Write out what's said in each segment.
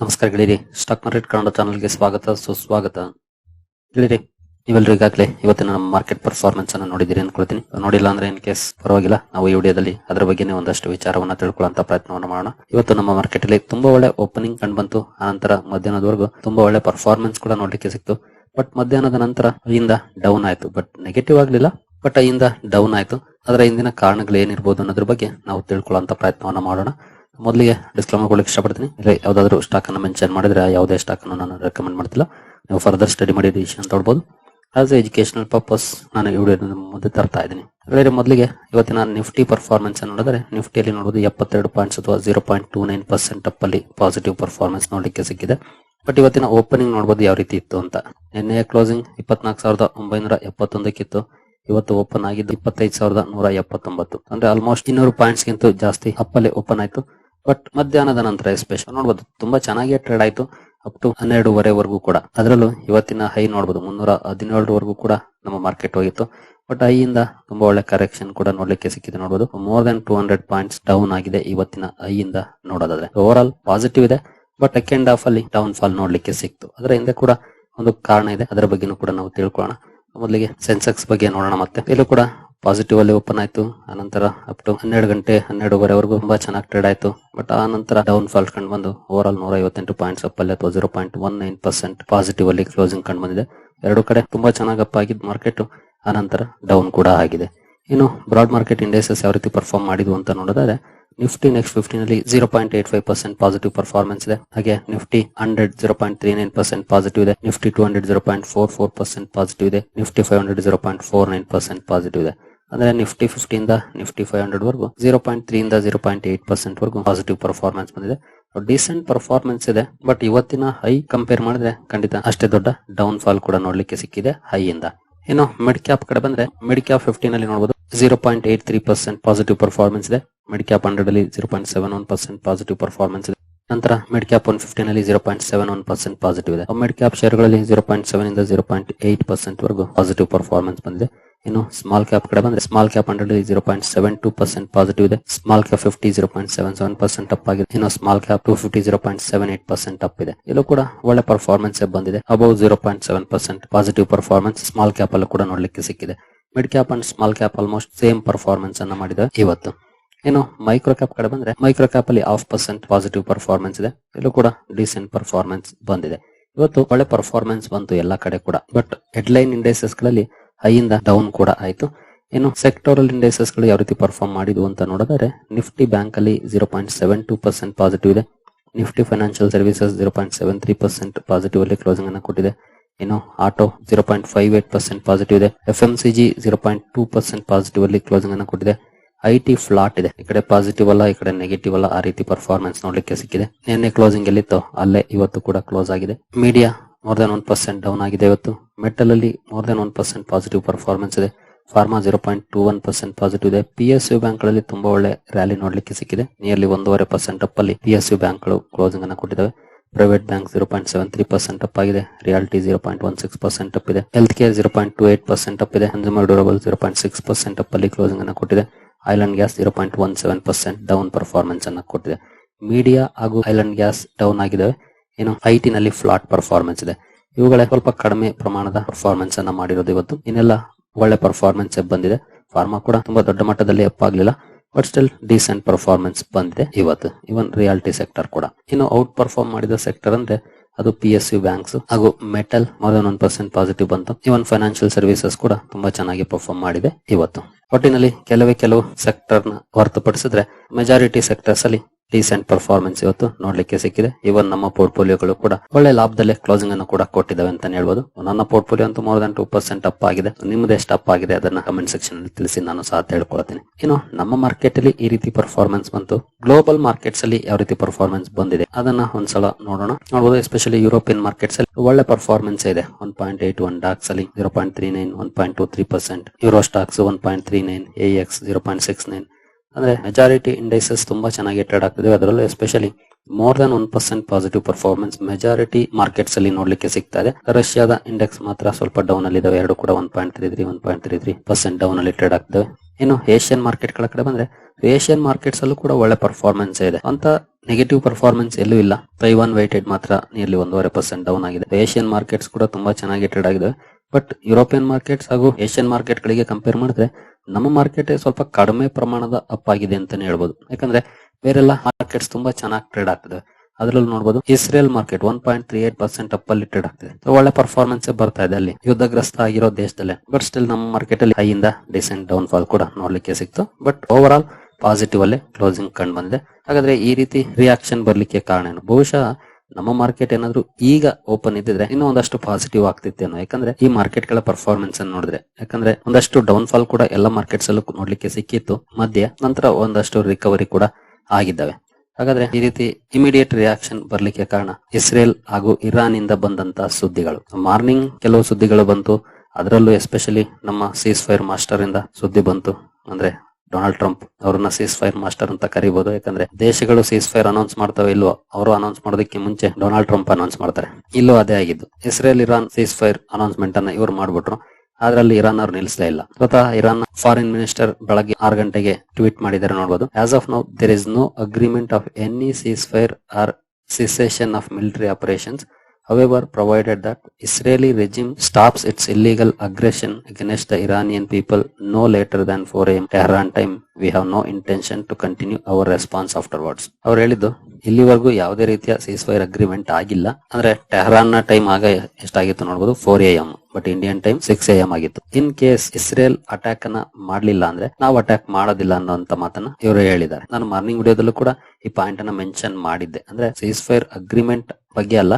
ನಮಸ್ಕಾರ ಗೆಳೆಯರಿ stock market Kannada ಚಾನಲ್ಗೆ ಸ್ವಾಗತ, ಸುಸ್ವಾಗತ. ಗೆಳೆಯರಿ ನೀವೆಲ್ಲರೂ ಈಗಾಗಲೇ ಇವತ್ತಿನ ನಮ್ಮ ಮಾರ್ಕೆಟ್ ಪರ್ಫಾರ್ಮೆನ್ಸ್ ಅನ್ನು ನೋಡಿದ್ದೀರಿ ಅನ್ಕೊಳ್ತೀನಿ. ನೋಡಿಲ್ಲ ಅಂದ್ರೆ ಇನ್ ಕೇಸ್ ಪರವಾಗಿಲ್ಲ, ನಾವು ಈ ವಿಡಿಯೋದಲ್ಲಿ ಅದರ ಬಗ್ಗೆನೇ ಒಂದಷ್ಟು ವಿಚಾರವನ್ನ ತಿಳ್ಕೊಳ್ಳುವಂತ ಪ್ರಯತ್ನವನ್ನು ಮಾಡೋಣ. ಇವತ್ತು ನಮ್ಮ ಮಾರ್ಕೆಟ್ ಅಲ್ಲಿ ತುಂಬಾ ಒಳ್ಳೆ ಓಪನಿಂಗ್ ಕಂಡು ಬಂತು. ಆನಂತರ ಮಧ್ಯಾಹ್ನದವರೆಗೂ ತುಂಬಾ ಒಳ್ಳೆ ಪರ್ಫಾರ್ಮೆನ್ಸ್ ಕೂಡ ನೋಡ್ಲಿಕ್ಕೆ ಸಿಕ್ತು. ಬಟ್ ಮಧ್ಯಾಹ್ನದ ನಂತರ ಅಲ್ಲಿಂದ ಡೌನ್ ಆಯ್ತು. ಬಟ್ ನೆಗೆಟಿವ್ ಆಗ್ಲಿಲ್ಲ ಬಟ್ ಅಲ್ಲಿಂದ ಡೌನ್ ಆಯ್ತು. ಅದರ ಹಿಂದಿನ ಕಾರಣಗಳು ಏನಿರ್ಬೋದು ಅನ್ನೋದ್ರ ಬಗ್ಗೆ ನಾವು ತಿಳ್ಕೊಳ್ಳುವಂತ ಪ್ರಯತ್ನವನ್ನು ಮಾಡೋಣ. ಮೊದಲಿಗೆ ಡಿಸ್ಕ್ಲೈಮರ್ ಕೊಡಲಿಕ್ಕೆ ಇಷ್ಟಪಡ್ತೀನಿ. ಇಲ್ಲಿ ಯಾವ್ದಾದ್ರು ಸ್ಟಾಕ್ ಅನ್ನು ಮೆನ್ಷನ್ ಮಾಡಿದ್ರೆ ಯಾವುದೇ ಸ್ಟಾಕ್ ಅನ್ನು ನಾನು ರೆಕಮೆಂಡ್ ಮಾಡ್ತಿಲ್ಲ. ನೀವು ಫರ್ದರ್ ಸ್ಟಡಿ ಮಾಡಿ ಡಿಸಿಷನ್ ತೊಡ್ಬೋದು ಆಸ್ ಎಜುಕೇಶನಲ್ ಪರ್ಪಸ್ ನಾನು ಈ ವಿಡಿಯೋ ಮುಂದೆ ತರ್ತಾ ಇದ್ದೀನಿ. ಹಾಗಾದ್ರೆ ಮೊದಲಿಗೆ ಇವತ್ತಿನ ನಿಫ್ಟಿ ಪರ್ಫಾರ್ಮೆನ್ಸ್ ನೋಡಿದ್ರೆ ನಿಫ್ಟಿಯಲ್ಲಿ ನೋಡಬಹುದು ಎಪ್ಪತ್ತೆರಡು ಪಾಯಿಂಟ್ಸ್ ಅಥವಾ zero point two nine percent ಅಲ್ಲಿ ಪಾಸಿಟಿವ್ ಪರ್ಫಾರ್ಮೆನ್ಸ್ ನೋಡಲಿಕ್ಕೆ ಸಿಕ್ಕಿದೆ. ಬಟ್ ಇವತ್ತಿನ ಓಪನಿಂಗ್ ನೋಡಬಹುದು ಯಾವ ರೀತಿ ಇತ್ತು ಅಂತ. ನಿನ್ನೆಯ ಕ್ಲೋಸಿಂಗ್ ಇಪ್ಪತ್ನಾಲ್ಕು ಸಾವಿರದ ಒಂಬೈನೂರ ಎಪ್ಪತ್ತೊಂದಕ್ಕಿತ್ತು. ಇವತ್ತು ಓಪನ್ ಆಗಿದ್ದು ಇಪ್ಪತ್ತೈದು ಸಾವಿರದ ನೂರ ಎಪ್ಪತ್ತೊಂಬತ್ತು. ಅಂದ್ರೆ ಆಲ್ಮೋಸ್ಟ್ ಇನ್ನೂರು ಪಾಯಿಂಟ್ಸ್ ಗಿಂತ ಜಾಸ್ತಿ ಅಪ್ಪಲ್ಲಿ ಓಪನ್ ಆಯ್ತು. ಬಟ್ ಮಧ್ಯಾಹ್ನದ ನಂತರ ಎಸ್ಪೆಷಲ್ ನೋಡಬಹುದು ತುಂಬಾ ಚೆನ್ನಾಗಿ ಟ್ರೇಡ್ ಆಯ್ತು ಅಪ್ ಟು ಹನ್ನೆರಡುವರೆವರೆಗೂ ಕೂಡ. ಅದರಲ್ಲೂ ಇವತ್ತಿನ ಹೈ ನೋಡಬಹುದು ಮುನ್ನೂರ ಹದಿನೇಳರವರೆಗೂ ಕೂಡ ನಮ್ಮ ಮಾರ್ಕೆಟ್ ಹೋಗಿತ್ತು. ಬಟ್ ಐಯಿಂದ ತುಂಬಾ ಒಳ್ಳೆ ಕರೆಕ್ಷನ್ ಕೂಡ ನೋಡ್ಲಿಕ್ಕೆ ಸಿಕ್ಕಿದೆ ನೋಡಬಹುದು more than two hundred points down ಆಗಿದೆ ಇವತ್ತಿನ ಐಯಿಂದ ನೋಡೋದಾದ್ರೆ. ಓವರ್ ಆಲ್ ಪಾಸಿಟಿವ್ ಇದೆ ಬಟ್ ಸೆಕೆಂಡ್ ಹಾಫ್ ಅಲ್ಲಿ ಡೌನ್ ಫಾಲ್ ನೋಡ್ಲಿಕ್ಕೆ ಸಿಕ್ತು. ಅದರ ಹಿಂದೆ ಕೂಡ ಒಂದು ಕಾರಣ ಇದೆ, ಅದರ ಬಗ್ಗೆನೂ ಕೂಡ ನಾವು ತಿಳ್ಕೊಳ್ಳೋಣ. ಮೊದಲಿಗೆ ಸೆನ್ಸೆಕ್ಸ್ ಬಗ್ಗೆ ನೋಡೋಣ ಮತ್ತೆ. ಇಲ್ಲೂ ಕೂಡ ಪಾಸಿಟಿವ್ ಅಲ್ಲಿ ಓಪನ್ ಆಯ್ತು. ಆನಂತರ ಅಪ್ ಟು ಹನ್ನೆರಡು ಗಂಟೆ ಹನ್ನೆರಡುವರೆವರೆಗೂ ತುಂಬಾ ಚೆನ್ನಾಗಿ ಟ್ರೇಡ್ ಆಯ್ತು. ಬಟ್ ಆ ನಂತರ ಡೌನ್ ಫಾಲ್ ಕಂಡು ಬಂದು ಓವರ್ ಆಲ್ ನೂರ ಐವತ್ತೆಂಟು ಪಾಯಿಂಟ್ಸ್ ಅಪ್ ಅಲ್ಲಿ ಅಥವಾ zero point one nine percent positive ಅಲ್ಲಿ ಕ್ಲೋಸಿಂಗ್ ಕಂಡು ಬಂದಿದೆ. ಎರಡು ಕಡೆ ತುಂಬಾ ಚೆನ್ನಾಗಿ ಅಪ್ ಆಗಿದ್ದು ಮಾರ್ಕೆಟ್ ಆನಂತರ ಡೌನ್ ಕೂಡ ಆಗಿದೆ. ಇನ್ನು ಬ್ರಾಡ್ ಮಾರ್ಕೆಟ್ ಇಂಡೆಕ್ಸಸ್ ಯಾವ ರೀತಿ ಪರ್ಫಾರ್ಮ್ ಮಾಡಿದ್ವು ಅಂತ ನೋಡೋದಾದ್ರೆ ನಿಫ್ಟಿ ನೆಕ್ಸ್ಟ್ ಫಿಫ್ಟೀನ್ ಅಲ್ಲಿ zero point eight five percent positive performance ಇದೆ. ಹಾಗೆ Nifty hundred zero point three nine percent positive ಇದೆ. Nifty two hundred zero point four four percent positive ಇದೆ. Nifty five hundred zero point four nine percent positive ಇದೆ. ಅಂದ್ರೆ Nifty fifty ಇಂದ Nifty five hundred ವರೆಗೂ zero point three ಇಂದ zero point eight percent ವರೆಗೂ positive performance ಬಂದಿದೆ. Decent performance ಇದೆ but ಇವತ್ತಿನ ಹೈ ಕಂಪೇರ್ ಮಾಡಿದ್ರೆ ಖಂಡಿತ ಅಷ್ಟೇ ದೊಡ್ಡ ಡೌನ್ ಫಾಲ್ ಕೂಡ ನೋಡ್ಲಿಕ್ಕೆ ಸಿಕ್ಕಿದೆ ಹೈ ಇಂದ. ಇನ್ನು ಮಿಡ್ ಕ್ಯಾಪ್ ಕಡೆ ಬಂದ್ರೆ ಮಿಡ್ ಕ್ಯಾಪ್ ಅಲ್ಲಿ ನೋಡಬಹುದು zero point eight three percent positive performance ಇದೆ. ಮಿಡ್ ಕ್ಯಾಪ್ ಹಂಡ್ರೆಡ್ ಅಲ್ಲಿ zero point seven one percent positive performance ಇದೆ. ನಂತರ ಮಿಡ್ ಕ್ಯಾಪ್ ಒನ್ ಫಿಫ್ಟೀನ್ ಅಲ್ಲಿ zero point seven one percent positive ಇದೆ ಮಿಡ್ ಕ್ಯಾಪ್ ಶೇರ್ಗಳಲ್ಲಿ zero point seven ಇಂದ zero point eight percent ವರೆಗೂ positive performance ಬಂದಿದೆ. ಇನ್ನು ಸ್ಮಾಲ್ ಕ್ಯಾಪ್ ಕಡೆ ಬಂದ್ರೆ small cap hundred zero point seven two percent positive ಇದೆ. Small cap fifty zero point seven seven percent up ಆಗಿದೆ. ಇನ್ನು small cap two fifty zero point seven eight percent up ಇದೆ. ಇಲ್ಲೂ ಕೂಡ ಒಳ್ಳೆ ಪರ್ಫಾರ್ಮೆನ್ಸ್ ಬಂದಿದೆ. Above zero point seven percent positive performance small cap ಅಲ್ಲೂ ಕೂಡ ನೋಡ್ಲಿಕ್ಕೆ ಸಿಕ್ಕಿದೆ. Mid cap and small cap almost same performance ಅನ್ನ ಮಾಡಿದೆ ಇವತ್ತು. ಇನ್ನು ಮೈಕ್ರೋ ಕ್ಯಾಪ್ ಕಡೆ ಬಂದ್ರೆ ಮೈಕ್ರೋ ಕ್ಯಾಪ್ ಅಲ್ಲಿ ಹಾಫ್ ಪರ್ಸೆಂಟ್ ಪಾಸಿಟಿವ್ ಪರ್ಫಾರ್ಮೆನ್ಸ್ ಇದೆ. ಇಲ್ಲೂ ಕೂಡ ಡಿಸೆಂಟ್ ಪರ್ಫಾರ್ಮೆನ್ಸ್ ಬಂದಿದೆ. ಇವತ್ತು ಒಳ್ಳೆ ಪರ್ಫಾರ್ಮೆನ್ಸ್ ಬಂತು ಎಲ್ಲಾ ಕಡೆ ಕೂಡ. ಬಟ್ ಹೆಡ್ಲೈನ್ ಇಂಡೆಕ್ಸಸ್ಗಳಲ್ಲಿ ಹೈಯಿಂದ ಡೌನ್ ಕೂಡ ಆಯಿತು. ಇನ್ನು ಸೆಕ್ಟೋರಲ್ ಇಂಡೈಸಸ್ಗಳು ಯಾವ ರೀತಿ ಪರ್ಫಾರ್ಮ್ ಮಾಡಿದ್ವು ಅಂತ ನೋಡಿದರೆ ನಿಫ್ಟಿ ಬ್ಯಾಂಕ್ ಅಲ್ಲಿ zero point seven two percent positive ಇದೆ. Nifty financial services zero point seven three percent positive ಅಲ್ಲಿ ಕ್ಲೋಸಿಂಗ್ ಅನ್ನು ಕೊಟ್ಟಿದೆ. ಇನ್ನು auto zero point five eight percent positive ಇದೆ. F M C G zero point two percent positive ಅಲ್ಲಿ closing ಅನ್ನು ಕೊಟ್ಟಿದೆ. I T flat ಇದೆ. ಈ ಕಡೆ ಪಾಸಿಟಿವ್ ಅಲ್ಲ, ಈ ಕಡೆ ನೆಗೆಟಿವ್ ಅಲ್ಲ, ಆ ರೀತಿ ಪರ್ಫಾರ್ಮೆನ್ಸ್ ನೋಡ್ಲಿಕ್ಕೆ ಸಿಕ್ಕಿದೆ. ನಿನ್ನೆ ಕ್ಲೋಸಿಂಗ್ ಎಲ್ಲಿತ್ತು, ಅಲ್ಲೇ ಇವತ್ತು ಕೂಡ ಕ್ಲೋಸ್ ಆಗಿದೆ. Media more than one percent down ಆಗಿದೆ ಇವತ್ತು. ಮೆಟಲ್ ಅಲ್ಲಿ more than one percent positive performance ಇದೆ. Pharma zero point two one percent positive ಇದೆ. ಪಿ ಎಸ್ ಯು ಬ್ಯಾಂಕ್ಗಳಲ್ಲಿ ತುಂಬಾ ಒಳ್ಳೆ ರ್ಯಾಲಿ ನೋಡ್ಲಿಕ್ಕೆ ಸಿಕ್ಕಿದೆ. ನಿಯರ್ಲಿ ಒಂದೂವರೆ ಪರ್ಸೆಂಟ್ ಅಪ್ ಅಲ್ಲಿ ಪಿ ಎಸ್ ಯು ಬ್ಯಾಂಕ್ಗಳು ಕ್ಲೋಸಿಂಗ್ ಅನ್ನು ಕೊಟ್ಟಿದ್ದಾವೆ. Private bank zero point seven three percent up ಆಗಿದೆ. Reality zero point one six percent up ಇದೆ. Health care zero point two eight percent up ಇದೆ. Consumer durable zero point six percent up ಅಲ್ಲಿ closing ಅನ್ನು ಕೊಟ್ಟಿದೆ. Oil and gas zero point one seven percent down performance ಅನ್ನು ಕೊಟ್ಟಿದೆ. Media ಹಾಗೂ island gas down ಆಗಿದ್ದಾವೆ. ಏನು ಐಟಿ ನಲ್ಲಿ ಫ್ಲಾಟ್ ಪರ್ಫಾರ್ಮೆನ್ಸ್ ಇದೆ. ಇವುಗಳೇ ಸ್ವಲ್ಪ ಕಡಿಮೆ ಪ್ರಮಾಣದ ಪರ್ಫಾರ್ಮೆನ್ಸ್ ಅನ್ನ ಮಾಡಿರೋದು ಇವತ್ತು. ಇನ್ನೆಲ್ಲ ಒಳ್ಳೆ ಪರ್ಫಾರ್ಮೆನ್ಸ್ ಬಂದಿದೆ. ಫಾರ್ಮಾ ಕೂಡ ತುಂಬಾ ದೊಡ್ಡ ಮಟ್ಟದಲ್ಲಿ ಅಪ್ ಆಗ್ಲಿಲ್ಲ. ಬಟ್ ಸ್ಟಿಲ್ ಡೀಸೆಂಟ್ ಪರ್ಫಾರ್ಮೆನ್ಸ್ ಬಂದಿದೆ ಇವತ್ತು. ಇವನ್ ರಿಯಾಲಿಟಿ ಸೆಕ್ಟರ್ ಕೂಡ. ಇನ್ನು ಔಟ್ ಪರ್ಫಾರ್ಮ್ ಮಾಡಿದ ಸೆಕ್ಟರ್ ಅಂದ್ರೆ ಅದು ಪಿ ಎಸ್ ಯು ಬ್ಯಾಂಕ್ಸ್ ಹಾಗೂ metal more than one percent positive ಬಂತು. ಇವನ್ ಫೈನಾನ್ಷಿಯಲ್ ಸರ್ವಿಸಸ್ ಕೂಡ ತುಂಬಾ ಚೆನ್ನಾಗಿ ಪರ್ಫಾರ್ಮ್ ಮಾಡಿದೆ ಇವತ್ತು. ಒಟ್ಟಿನಲ್ಲಿ ಕೆಲವೇ ಕೆಲವು ಸೆಕ್ಟರ್ನ ಹೊರತುಪಡಿಸಿದ್ರೆ ಮೆಜಾರಿಟಿ ಸೆಕ್ಟರ್ಸ್ ಅಲ್ಲಿ ಡಿಸೆಂಟ್ ಪರ್ಫಾರ್ಮೆನ್ಸ್ ಇವತ್ತು ನೋಡ್ಲಿಕ್ಕೆ ಸಿಕ್ಕಿದೆ. ಇವನ್ ನಮ್ಮ ಪೋರ್ಟ್ಫೋಲಿಯೋಗಳು ಕೂಡ ಒಳ್ಳೆ ಲಾಭದಲ್ಲೇ ಕ್ಲೋಸಿಂಗ್ ಅನ್ನು ಕೂಡ ಕೊಟ್ಟಿದ್ದಾವೆ ಅಂತ ಹೇಳ್ಬೋದು. ನನ್ನ ಪೋರ್ಟ್ಫೋಲಿಯೋ ಅಂತೂ more than two percent up ಆಗಿದೆ. ನಿಮ್ದು ಎಷ್ಟು ಅಪ್ ಆಗಿದೆ ಅದನ್ನ ಕಮೆಂಟ್ ಸೆಕ್ಷನ್ ಅಲ್ಲಿ ತಿಳಿಸಿ ನಾನು ಸಹ ಹೇಳ್ಕೊಳ್ತೀನಿ ಇನ್ನು ನಮ್ಮ ಮಾರ್ಕೆಟ್ ಅಲ್ಲಿ ಈ ರೀತಿ ಪರ್ಫಾರ್ಮೆನ್ಸ್ ಬಂತು. ಗ್ಲೋಬಲ್ ಮಾರ್ಕೆಟ್ಸ್ ಅಲ್ಲಿ ಯಾವ ರೀತಿ ಪರ್ಫಾರ್ಮೆನ್ಸ್ ಬಂದಿದೆ ಅದನ್ನ ಒಂದ್ಸಲ ನೋಡೋಣ. ನೋಡಬಹುದು ಎಸ್ಪೆಷಲಿ ಯುರೋಪಿಯನ್ ಮಾರ್ಕೆಟ್ಸ್ ಅಲ್ಲಿ ಒಳ್ಳೆ ಪರ್ಫಾರ್ಮೆನ್ಸ್ ಇದೆ. One point eight one DAX ಅಲ್ಲಿ zero point three nine one point two three percent Euro Stoxx one point three nine X zero point six nine ಅಂದ್ರೆ ಮೆಜಾರಿಟಿ ಇಂಡೆಕ್ಸಸ್ ತುಂಬಾ ಚೆನ್ನಾಗಿ trade ಆಗ್ತಿದೆ. ಅದರಲ್ಲೂ especially more than one percent positive performance majority markets ಅಲ್ಲಿ ನೋಡ್ಲಿಕ್ಕೆ ಸಿಗ್ತಾ ಇದೆ. ರಷ್ಯಾದ ಇಂಡೆಕ್ಸ್ ಮಾತ್ರ ಸ್ವಲ್ಪ ಡೌನ್ ಅಲ್ಲಿ ಇದಾವೆ. ಎರಡು ಕೂಡ one point three three one point three three percent down ಅಲ್ಲಿ ಟ್ರೇಡ್ ಆಗ್ತವೆ ಇನ್ನು ಏಷ್ಯನ್ ಮಾರ್ಕೆಟ್ಗಳ ಕಡೆ ಬಂದ್ರೆ ಏಷ್ಯನ್ ಮಾರ್ಕೆಟ್ಸ್ ಅಲ್ಲೂ ಕೂಡ ಒಳ್ಳೆ ಪರ್ಫಾರ್ಮೆನ್ಸ್ ಇದೆ. ಅಂತ ನೆಗೆಟಿವ್ ಪರ್ಫಾರ್ಮೆನ್ಸ್ ಎಲ್ಲೂ ಇಲ್ಲ. ತೈವಾನ್ ವೈಟೆಡ್ ಮಾತ್ರ ನಿಯರ್ಲಿ ಒಂದೂವರೆ ಪರ್ಸೆಂಟ್ ಡೌನ್ ಆಗಿದೆ. ಏಷ್ಯನ್ ಮಾರ್ಕೆಟ್ಸ್ ಕೂಡ ತುಂಬಾ ಚೆನ್ನಾಗಿ ಟ್ರೇಡ್ ಆಗಿದೆ ಬಟ್ ಯುರೋಪಿಯನ್ ಮಾರ್ಕೆಟ್ಸ್ ಹಾಗೂ ಏಷ್ಯನ್ ಮಾರ್ಕೆಟ್ ಗಳಿಗೆ ಕಂಪೇರ್ ಮಾಡಿದ್ರೆ ನಮ್ಮ ಮಾರ್ಕೆಟ್ ಸ್ವಲ್ಪ ಕಡಿಮೆ ಪ್ರಮಾಣದ ಅಪ್ ಆಗಿದೆ ಅಂತಾನೆ ಹೇಳ್ಬೋದು. ಯಾಕಂದ್ರೆ ಬೇರೆಲ್ಲ ಮಾರ್ಕೆಟ್ಸ್ ತುಂಬಾ ಚೆನ್ನಾಗಿ ಟ್ರೇಡ್ ಆಗ್ತದೆ. ಅದರಲ್ಲಿ ನೋಡಬಹುದು Israel market one point three eight percent up ಅಲ್ಲಿ ಟ್ರೇಡ್ ಆಗ್ತಿದೆ. ಒಳ್ಳೆ ಪರ್ಫಾರ್ಮೆನ್ಸ್ ಬರ್ತಾ ಇದೆ ಅಲ್ಲಿ. ಯುದ್ಧಗ್ರಸ್ತ ಆಗಿರೋ ದೇಶದಲ್ಲೇ. ಬಟ್ ಸ್ಟಿಲ್ ನಮ್ಮ ಮಾರ್ಕೆಟ್ ಅಲ್ಲಿ ಹೈಯಿಂದ ಡಿಸೆಂಟ್ ಡೌನ್ ಫಾಲ್ ಕೂಡ ನೋಡ್ಲಿಕ್ಕೆ ಸಿಕ್ತು. ಬಟ್ ಓವರ್ ಆಲ್ ಪಾಸಿಟಿವ್ ಅಲ್ಲೇ ಕ್ಲೋಸಿಂಗ್ ಕಂಡು ಬಂದಿದೆ. ಹಾಗಾದ್ರೆ ಈ ರೀತಿ ರಿಯಾಕ್ಷನ್ ಬರ್ಲಿಕ್ಕೆ ಕಾರಣ ಏನು? ಬಹುಶಃ ನಮ್ಮ ಮಾರ್ಕೆಟ್ ಏನಾದ್ರು ಈಗ ಓಪನ್ ಇದ್ದಿದ್ರೆ ಇನ್ನೂ ಒಂದಷ್ಟು ಪಾಸಿಟಿವ್ ಆಗ್ತಿತ್ತೇನೋ ಯಾಕಂದ್ರೆ ಈ ಮಾರ್ಕೆಟ್ಗಳ ಪರ್ಫಾರ್ಮೆನ್ಸ್ ಅನ್ನು ನೋಡಿದ್ರೆ. ಯಾಕಂದ್ರೆ ಒಂದಷ್ಟು ಡೌನ್ ಫಾಲ್ ಕೂಡ ಎಲ್ಲ ಮಾರ್ಕೆಟ್ಸ್ ಅಲ್ಲೂ ನೋಡ್ಲಿಕ್ಕೆ ಸಿಕ್ಕಿತ್ತು. ಮಧ್ಯೆ, ನಂತರ ಒಂದಷ್ಟು ರಿಕವರಿ ಕೂಡ ಆಗಿದ್ದಾವೆ. ಹಾಗಾದ್ರೆ ಈ ರೀತಿ ಇಮಿಡಿಯೇಟ್ ರಿಯಾಕ್ಷನ್ ಬರ್ಲಿಕ್ಕೆ ಕಾರಣ ಇಸ್ರೇಲ್ ಹಾಗೂ ಇರಾನ್ ಇಂದ ಬಂದಂತ ಸುದ್ದಿಗಳು. ಮಾರ್ನಿಂಗ್ ಕೆಲವು ಸುದ್ದಿಗಳು ಬಂತು. ಅದರಲ್ಲೂ ಎಸ್ಪೆಷಲಿ ನಮ್ಮ ಸೀಸ್ ಫೈರ್ ಮಾಸ್ಟರ್ ಇಂದ ಸುದ್ದಿ ಬಂತು. ಅಂದ್ರೆ ಡೊನಾಲ್ಡ್ ಟ್ರಂಪ್ ಅವ್ರನ್ನ ಸೀಸ್ ಫೈರ್ ಮಾಸ್ಟರ್ ಅಂತ ಕರಿಬಹುದು ಯಾಕಂದ್ರೆ ದೇಶಗಳು ಸೀಸ್ ಫೈರ್ ಅನೌನ್ಸ್ ಮಾಡ್ತಾವೆ ಇಲ್ವೋ ಅವರು ಅನೌನ್ಸ್ ಮಾಡೋದಕ್ಕೆ ಮುಂಚೆ ಡೊನಾಲ್ಡ್ ಟ್ರಂಪ್ ಅನೌನ್ಸ್ ಮಾಡ್ತಾರೆ. ಇಲ್ಲೂ ಅದೇ ಆಗಿದ್ದು. Israel Iran cease fire announcement ಅನ್ನ ಇವ್ರು ಮಾಡ್ಬಿಟ್ರು. ಅದರಲ್ಲಿ ಇರಾನ್ ಅವ್ರು ನಿಲ್ಲಿಸಲೇ ಇಲ್ಲ. ಸ್ವತಃ ಇರಾನ್ ಫಾರಿನ್ ಮಿನಿಸ್ಟರ್ ಬೆಳಗ್ಗೆ ಆರು ಗಂಟೆಗೆ ಟ್ವೀಟ್ ಮಾಡಿದ್ದಾರೆ ನೋಡಬಹುದು as of now there is no agreement of any cease fire or cessation of military operations However, provided that Israeli regime stops its illegal aggression against the Iranian people no later than 4 am Tehran time, we have no intention to continue our response afterwards. ಅವ್ರು ಹೇಳಿದ್ದು ಇಲ್ಲಿವರೆಗೂ ಯಾವುದೇ ರೀತಿಯ seize fire agreement ಆಗಿಲ್ಲ. ಅಂದ್ರೆ ಟೆಹರಾನ್ನ time ಆಗ ಎಷ್ಟಾಗಿತ್ತು ನೋಡಬಹುದು four A M but Indian time six A M ಆಗಿತ್ತು. ಇನ್ ಕೇಸ್ ಇಸ್ರೇಲ್ ಅಟ್ಯಾಕ್ ಅನ್ನ ಮಾಡ್ಲಿಲ್ಲ ಅಂದ್ರೆ ನಾವು ಅಟ್ಯಾಕ್ ಮಾಡೋದಿಲ್ಲ ಅನ್ನೋಂತ ಮಾತನ್ನ ಇವರು ಹೇಳಿದ್ದಾರೆ. ನಾನು ಮಾರ್ನಿಂಗ್ ವಿಡಿಯೋದಲ್ಲೂ ಕೂಡ ಈ ಪಾಯಿಂಟ್ ಅನ್ನ ಮೆನ್ಷನ್ ಮಾಡಿದ್ದೆ. ಅಂದ್ರೆ ಸೀಸ್ ಫೈರ್ ಅಗ್ರಿಮೆಂಟ್ ಬಗ್ಗೆ ಅಲ್ಲ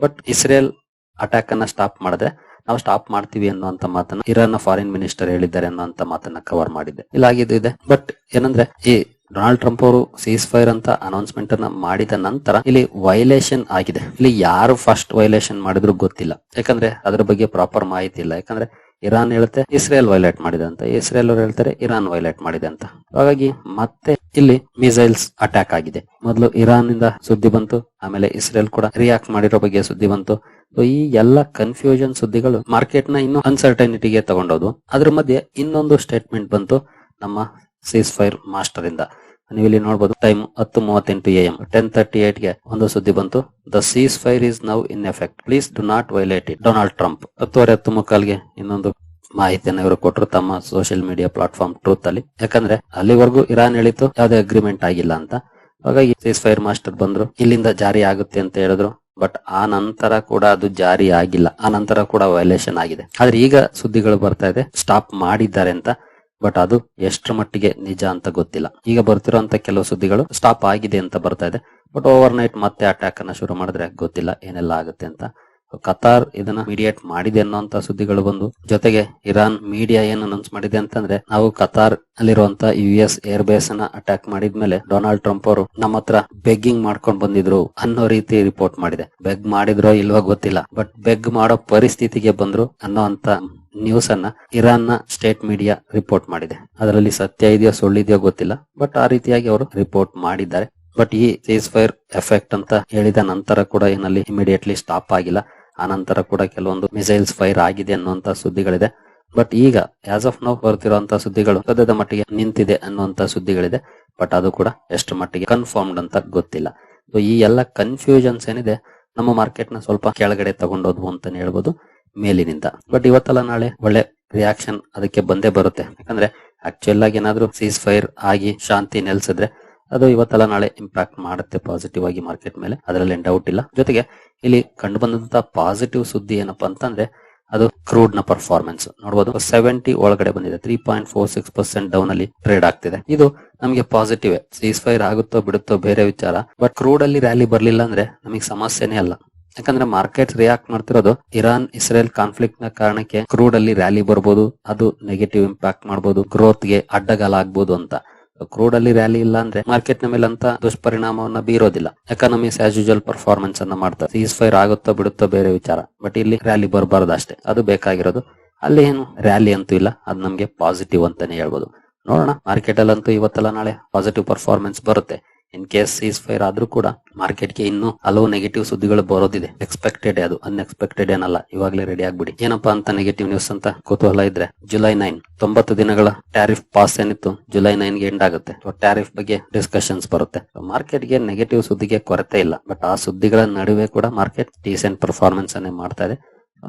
ಬಟ್ ಇಸ್ರೇಲ್ ಅಟ್ಯಾಕ್ ಅನ್ನ ಸ್ಟಾಪ್ ಮಾಡಿದ್ರೆ ನಾವು ಸ್ಟಾಪ್ ಮಾಡ್ತೀವಿ ಅನ್ನುವಂತ ಮಾತನ್ನ ಇರಾನ್ ಫಾರಿನ್ ಮಿನಿಸ್ಟರ್ ಹೇಳಿದ್ದಾರೆ ಅನ್ನುವಂತ ಮಾತನ್ನ ಕವರ್ ಮಾಡಿದ್ದೆ. ಇಲ್ಲ ಆಗಿದ್ದು ಇದೆ. ಬಟ್ ಏನಂದ್ರೆ ಈ ಡೊನಾಲ್ಡ್ ಟ್ರಂಪ್ ಅವರು ಸೀಸ್ ಫೈರ್ ಅಂತ ಅನೌನ್ಸ್ಮೆಂಟ್ ಅನ್ನ ಮಾಡಿದ ನಂತರ ಇಲ್ಲಿ ವೈಲೇಷನ್ ಆಗಿದೆ. ಇಲ್ಲಿ ಯಾರು ಫಸ್ಟ್ ವೈಲೇಷನ್ ಮಾಡಿದ್ರು ಗೊತ್ತಿಲ್ಲ. ಯಾಕಂದ್ರೆ ಅದ್ರ ಬಗ್ಗೆ ಪ್ರಾಪರ್ ಮಾಹಿತಿ ಇಲ್ಲ. ಯಾಕಂದ್ರೆ ಇರಾನ್ ಹೇಳುತ್ತೆ, ಇಸ್ರೇಲ್ ವೈಲೇಟ್ ಮಾಡಿದೆ ಅಂತ. ಇಸ್ರೇಲ್ ಅವರು ಹೇಳ್ತಾರೆ, ಇರಾನ್ ವೈಲೇಟ್ ಮಾಡಿದೆ ಅಂತ. ಹಾಗಾಗಿ ಮತ್ತೆ ಇಲ್ಲಿ ಮಿಸೈಲ್ಸ್ ಅಟ್ಯಾಕ್ ಆಗಿದೆ. ಮೊದಲು ಇರಾನ್ ಇಂದ ಸುದ್ದಿ ಬಂತು, ಆಮೇಲೆ ಇಸ್ರೇಲ್ ಕೂಡ ರಿಯಾಕ್ಟ್ ಮಾಡಿರೋ ಬಗ್ಗೆ ಸುದ್ದಿ ಬಂತು. ಈ ಎಲ್ಲ ಕನ್ಫ್ಯೂಷನ್ ಸುದ್ದಿಗಳು ಮಾರ್ಕೆಟ್ನ ಇನ್ನು ಅನ್ಸರ್ಟನಿಟಿಗೆ ತಗೊಂಡೋದು ಅದ್ರ ಮಧ್ಯೆ ಇನ್ನೊಂದು ಸ್ಟೇಟ್ಮೆಂಟ್ ಬಂತು ನಮ್ಮ ಸೀಸ್ ಫೈರ್ ಮಾಸ್ಟರ್ ಇಂದ. ನೀವು ನೋಡಬಹುದು ಟೈಮ್ ಹತ್ತು ಮೂವತ್ತೆಂಟು ಎ ಎಂ. ಟೆನ್ ತರ್ಟಿ ಏಟ್ಗೆ ಒಂದು ಸುದ್ದಿ ಬಂತು. The cease fire is now in effect please do not violate it Donald Trump ಹತ್ತುವರೆ ಹತ್ತು ಮುಕ್ಕಾಲ್ಗೆ ಇನ್ನೊಂದು ಮಾಹಿತಿಯನ್ನು ಇವರು ಕೊಟ್ಟರು ತಮ್ಮ ಸೋಷಿಯಲ್ ಮೀಡಿಯಾ ಪ್ಲಾಟ್ಫಾರ್ಮ್ ಟ್ರೂತ್ ಅಲ್ಲಿ. ಯಾಕಂದ್ರೆ ಅಲ್ಲಿವರೆಗೂ ಇರಾನ್ ಹೇಳಿತ್ತು, ಯಾವುದೇ ಅಗ್ರಿಮೆಂಟ್ ಆಗಿಲ್ಲ ಅಂತ. ಹಾಗಾಗಿ ಸೀಸ್ ಫೈರ್ ಮಾಸ್ಟರ್ ಬಂದ್ರು. ಇಲ್ಲಿಂದ ಜಾರಿ ಆಗುತ್ತೆ ಅಂತ ಹೇಳಿದ್ರು. ಬಟ್ ಆ ನಂತರ ಕೂಡ ಅದು ಜಾರಿ ಆಗಿಲ್ಲ. ಆ ನಂತರ ಕೂಡ ವೈಲೇಷನ್ ಆಗಿದೆ. ಆದ್ರೆ ಈಗ ಸುದ್ದಿಗಳು ಬರ್ತಾ ಇದೆ. ಸ್ಟಾಪ್ ಮಾಡಿದ್ದಾರೆ ಅಂತ. ಬಟ್ ಅದು ಎಷ್ಟರ ಮಟ್ಟಿಗೆ ನಿಜ ಅಂತ ಗೊತ್ತಿಲ್ಲ. ಈಗ ಬರ್ತಿರೋಂತ ಕೆಲವು ಸುದ್ದಿಗಳು ಸ್ಟಾಪ್ ಆಗಿದೆ ಅಂತ ಬರ್ತಾ ಇದೆ. ಬಟ್ ಓವರ್ ನೈಟ್ ಮತ್ತೆ ಅಟ್ಯಾಕ್ ಅನ್ನ ಶುರು ಮಾಡಿದ್ರೆ ಗೊತ್ತಿಲ್ಲ ಏನೆಲ್ಲ ಆಗುತ್ತೆ ಅಂತ. ಕತಾರ್ ಇದನ್ನ ಮೀಡಿಯೇಟ್ ಮಾಡಿದೆ ಅನ್ನೋಂತ ಸುದ್ದಿಗಳು ಬಂದು, ಜೊತೆಗೆ ಇರಾನ್ ಮೀಡಿಯಾ ಏನ್ ಅನೌನ್ಸ್ ಮಾಡಿದೆ ಅಂತಂದ್ರೆ, ನಾವು ಕತಾರ್ ಅಲ್ಲಿರುವಂತ ಯು ಎಸ್ ಏರ್ ಬೇಸ್ ಅನ್ನ ಅಟ್ಯಾಕ್ ಮಾಡಿದ್ಮೇಲೆ ಡೊನಾಲ್ಡ್ ಟ್ರಂಪ್ ಅವರು ನಮ್ಮ ಹತ್ರ ಬೆಗ್ಗಿಂಗ್ ಮಾಡ್ಕೊಂಡ್ ಬಂದಿದ್ರು ಅನ್ನೋ ರೀತಿ ರಿಪೋರ್ಟ್ ಮಾಡಿದೆ. ಬೆಗ್ ಮಾಡಿದ್ರೋ ಇಲ್ವೋ ಗೊತ್ತಿಲ್ಲ. ಬಟ್ ಬೆಗ್ ಮಾಡೋ ಪರಿಸ್ಥಿತಿಗೆ ಬಂದ್ರು ಅನ್ನೋ ಅಂತ ನ್ಯೂಸ್ ಅನ್ನ ಇರಾನ್ನ ಸ್ಟೇಟ್ ಮೀಡಿಯಾ ರಿಪೋರ್ಟ್ ಮಾಡಿದೆ. ಅದರಲ್ಲಿ ಸತ್ಯ ಇದೆಯೋ ಸುಳ್ಳಿದೆಯೋ ಗೊತ್ತಿಲ್ಲ ಬಟ್ ಆ ರೀತಿಯಾಗಿ ಅವರು ರಿಪೋರ್ಟ್ ಮಾಡಿದ್ದಾರೆ. ಬಟ್ ಈ ಸೀಸ್ ಫೈರ್ ಎಫೆಕ್ಟ್ ಅಂತ ಹೇಳಿದ ನಂತರ ಕೂಡ ಏನಲ್ಲಿ ಇಮಿಡಿಯೇಟ್ಲಿ ಸ್ಟಾಪ್ ಆಗಿಲ್ಲ. ಆ ನಂತರ ಕೂಡ ಕೆಲವೊಂದು ಮಿಸೈಲ್ಸ್ ಫೈರ್ ಆಗಿದೆ ಅನ್ನುವಂತ ಸುದ್ದಿಗಳಿದೆ. ಬಟ್ ಈಗ ಆಸ್ ಆಫ್ ನೌ ಬರ್ತಿರುವಂತ ಸುದ್ದಿಗಳು ಸದ್ಯದ ಮಟ್ಟಿಗೆ ನಿಂತಿದೆ ಅನ್ನುವಂತ ಸುದ್ದಿಗಳಿದೆ. ಬಟ್ ಅದು ಕೂಡ ಎಷ್ಟು ಮಟ್ಟಿಗೆ ಕನ್ಫರ್ಮ್ಡ್ ಅಂತ ಗೊತ್ತಿಲ್ಲ. ಸೊ ಈ ಎಲ್ಲ ಕನ್ಫ್ಯೂಷನ್ಸ್ ಏನಿದೆ, ನಮ್ಮ ಮಾರ್ಕೆಟ್ನ ಸ್ವಲ್ಪ ಕೆಳಗಡೆ ತಗೊಂಡೋದ್ವು ಅಂತಾನೆ ಹೇಳ್ಬೋದು. ಮೇಲಿನಿಂದ. ಬಟ್ ಇವತ್ತಲ್ಲ ನಾಳೆ ಒಳ್ಳೆ ರಿಯಾಕ್ಷನ್ ಅದಕ್ಕೆ ಬಂದೇ ಬರುತ್ತೆ. ಯಾಕಂದ್ರೆ ಆಕ್ಚುಯಲ್ ಆಗಿ ಏನಾದ್ರು ಸೀಸ್ ಫೈರ್ ಆಗಿ ಶಾಂತಿ ನೆಲೆಸಿದ್ರೆ ಅದು ಇವತ್ತಲ್ಲ ನಾಳೆ ಇಂಪ್ಯಾಕ್ಟ್ ಮಾಡುತ್ತೆ ಪಾಸಿಟಿವ್ ಆಗಿ ಮಾರ್ಕೆಟ್ ಮೇಲೆ. ಅದರಲ್ಲಿ ಡೌಟ್ ಇಲ್ಲ. ಜೊತೆಗೆ ಇಲ್ಲಿ ಕಂಡು ಬಂದಂತ ಪಾಸಿಟಿವ್ ಸುದ್ದಿ ಏನಪ್ಪಾ ಅಂತಂದ್ರೆ ಅದು ಕ್ರೂಡ್ನ ಪರ್ಫಾರ್ಮೆನ್ಸ್ ನೋಡಬಹುದು ಸೆವೆಂಟಿ ಒಳಗಡೆ ಬಂದಿದೆ. Three point four six percent down ಅಲ್ಲಿ ಟ್ರೇಡ್ ಆಗ್ತಿದೆ. ಇದು ನಮಗೆ ಪಾಸಿಟಿವ್ ಸೀಸ್ ಫೈರ್ ಆಗುತ್ತೋ ಬಿಡುತ್ತೋ ಬೇರೆ ವಿಚಾರ. ಬಟ್ ಕ್ರೂಡ್ ಅಲ್ಲಿ ರ್ಯಾಲಿ ಬರ್ಲಿಲ್ಲ ಅಂದ್ರೆ ನಮಗೆ ಸಮಸ್ಯೆನೇ ಅಲ್ಲ. ಯಾಕಂದ್ರೆ ಮಾರ್ಕೆಟ್ ರಿಯಾಕ್ಟ್ ಮಾಡ್ತಿರೋದು ಇರಾನ್, ಇಸ್ರೇಲ್ ಕಾನ್ಫ್ಲಿಕ್ಟ್ನ ಕಾರಣಕ್ಕೆ ಕ್ರೂಡ್ ಅಲ್ಲಿ ರ್ಯಾಲಿ ಬರ್ಬೋದು, ಅದು ನೆಗೆಟಿವ್ ಇಂಪ್ಯಾಕ್ಟ್ ಮಾಡಬಹುದು ಗ್ರೋತ್ಗೆ ಅಡ್ಡಗಾಲ ಆಗ್ಬೋದು ಅಂತ. ಕ್ರೂಡ್ ಅಲ್ಲಿ ರ್ಯಾಲಿ ಇಲ್ಲ ಅಂದ್ರೆ ಮಾರ್ಕೆಟ್ನ ಮೇಲೆ ಅಂತ ದುಷ್ಪರಿಣಾಮವನ್ನ ಬೀರೋದಿಲ್ಲ. ಎಕಾನಮೀಸ್ ಆಸ್ ಯೂಜಲ್ ಪರ್ಫಾರ್ಮೆನ್ಸ್ ಅನ್ನ ಮಾಡ್ತಾರೆ ಸೀಸ್ ಫೈರ್ ಆಗುತ್ತೋ ಬಿಡುತ್ತೋ ಬೇರೆ ವಿಚಾರ. ಬಟ್ ಇಲ್ಲಿ ರ್ಯಾಲಿ ಬರಬಾರ್ದು ಅಷ್ಟೇ. ಅದು ಬೇಕಾಗಿರೋದು. ಅಲ್ಲಿ ಏನು ರ್ಯಾಲಿ ಅಂತೂ ಇಲ್ಲ. ಅದು ನಮ್ಗೆ ಪಾಸಿಟಿವ್ ಅಂತಾನೆ ಹೇಳ್ಬೋದು. ನೋಡೋಣ. ಮಾರ್ಕೆಟ್ ಅಲ್ಲಂತೂ ಇವತ್ತಲ್ಲ ನಾಳೆ ಪಾಸಿಟಿವ್ ಪರ್ಫಾರ್ಮೆನ್ಸ್ ಬರುತ್ತೆ. ಇನ್ ಕೇಸ್ ಸೀಸ್ ಫೈರ್ ಆದ್ರೂ ಕೂಡ ಮಾರ್ಕೆಟ್ಗೆ ಇನ್ನೂ ಹಲವು ನೆಗೆಟಿವ್ ಸುದ್ದಿಗಳು ಬರೋದಿದೆ. ಎಕ್ಸ್ಪೆಕ್ಟೆಡ್ ಅದು ಅನ್ಎಕ್ಸ್ಪೆಕ್ಟೆಡ್ ಏನಲ್ಲ. ಇವಾಗಲೇ ರೆಡಿ ಆಗ್ಬಿಡಿ. ಏನಪ್ಪಾ ಅಂತ ನೆಗೆಟಿವ್ ನ್ಯೂಸ್ ಅಂತ ಕುತೂಹಲ ಇದ್ರೆ ಜುಲೈ ನೈನ್ ತೊಂಬತ್ತು ದಿನಗಳ ಟ್ಯಾರಿಫ್ ಪಾಸ್ ಏನಿತ್ತು ಜುಲೈ ನೈನ್ಗೆ ಎಂಡ್ ಆಗುತ್ತೆ. ಟ್ಯಾರಿಫ್ ಬಗ್ಗೆ ಡಿಸ್ಕಷನ್ಸ್ ಬರುತ್ತೆ. ಮಾರ್ಕೆಟ್ಗೆ ನೆಗೆಟಿವ್ ಸುದ್ದಿಗೆ ಕೊರತೆ ಇಲ್ಲ. ಬಟ್ ಆ ಸುದ್ದಿಗಳ ನಡುವೆ ಕೂಡ ಮಾರ್ಕೆಟ್ ಡೀಸೆಂಟ್ ಪರ್ಫಾರ್ಮೆನ್ಸ್ ಅನ್ನೇ ಮಾಡ್ತಾ ಇದೆ.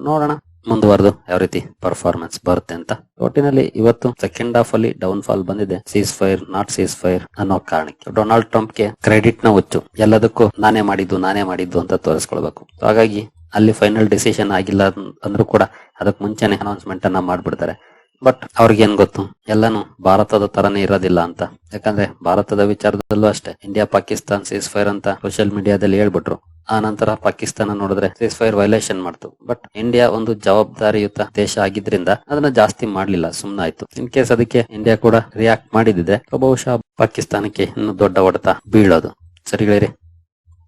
ನೋಡೋಣ. ಮುಂದುವರೆದು ಯಾವ ರೀತಿ ಪರ್ಫಾರ್ಮೆನ್ಸ್ ಬರುತ್ತೆ ಅಂತ. ಒಟ್ಟಿನಲ್ಲಿ ಇವತ್ತು ಸೆಕೆಂಡ್ ಹಾಫ್ ಅಲ್ಲಿ ಡೌನ್ ಫಾಲ್ ಬಂದಿದೆ. Cease fire not cease fire ಅನ್ನೋ ಕಾರಣಕ್ಕೆ. ಡೊನಾಲ್ಡ್ ಟ್ರಂಪ್ಗೆ ಕ್ರೆಡಿಟ್ನ ಹುಚ್ಚು. ಎಲ್ಲದಕ್ಕೂ ನಾನೇ ಮಾಡಿದ್ದು ನಾನೇ ಮಾಡಿದ್ದು ಅಂತ ತೋರಿಸ್ಕೊಳ್ಬೇಕು. ಹಾಗಾಗಿ ಅಲ್ಲಿ ಫೈನಲ್ ಡಿಸಿಷನ್ ಆಗಿಲ್ಲ ಅಂದ್ರೂ ಕೂಡ ಅದಕ್ಕೆ ಮುಂಚೆನೆ ಅನೌನ್ಸ್ಮೆಂಟ್ ಅನ್ನ ಮಾಡ್ಬಿಡ್ತಾರೆ. ಬಟ್ ಅವ್ರಿಗೇನ್ ಗೊತ್ತು? ಎಲ್ಲಾನು ಭಾರತದ ತರನೇ ಇರೋದಿಲ್ಲ ಅಂತ. ಯಾಕಂದ್ರೆ ಭಾರತದ ವಿಚಾರದಲ್ಲೂ ಅಷ್ಟೇ. ಇಂಡಿಯಾ ಪಾಕಿಸ್ತಾನ್ ಸೀಸ್ ಫೈರ್ ಅಂತ ಸೋಷಿಯಲ್ ಮೀಡಿಯಾದಲ್ಲಿ ಹೇಳ್ಬಿಟ್ರು. ಆ ನಂತರ ಪಾಕಿಸ್ತಾನ ನೋಡಿದ್ರೆ ಸೀಸ್ ಫೈರ್ ವೈಲೇಷನ್ ಮಾಡ್ತು. ಬಟ್ ಇಂಡಿಯಾ ಒಂದು ಜವಾಬ್ದಾರಿಯುತ ದೇಶ ಆಗಿದ್ರಿಂದ ಅದನ್ನ ಜಾಸ್ತಿ ಮಾಡ್ಲಿಲ್ಲ ಸುಮ್ನಾಯ್ತು ಇನ್ ಕೇಸ್ ಅದಕ್ಕೆ ಇಂಡಿಯಾ ಕೂಡ ರಿಯಾಕ್ಟ್ ಮಾಡಿದ್ರೆ ಬಹುಶಃ ಪಾಕಿಸ್ತಾನಕ್ಕೆ ಇನ್ನು ದೊಡ್ಡ ಹೊಡೆತ ಬೀಳೋದು. ಸರಿ ಗೆಳೆಯರೆ,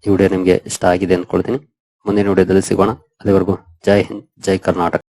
ಈ ವಿಡಿಯೋ ನಿಮ್ಗೆ ಇಷ್ಟ ಆಗಿದೆ ಅನ್ಕೊಳ್ತೀನಿ ಮುಂದಿನ ವಿಡಿಯೋದಲ್ಲಿ ಸಿಗೋಣ. ಅಲ್ಲಿವರೆಗೂ ಜೈ ಹಿಂದ್, ಜೈ ಕರ್ನಾಟಕ.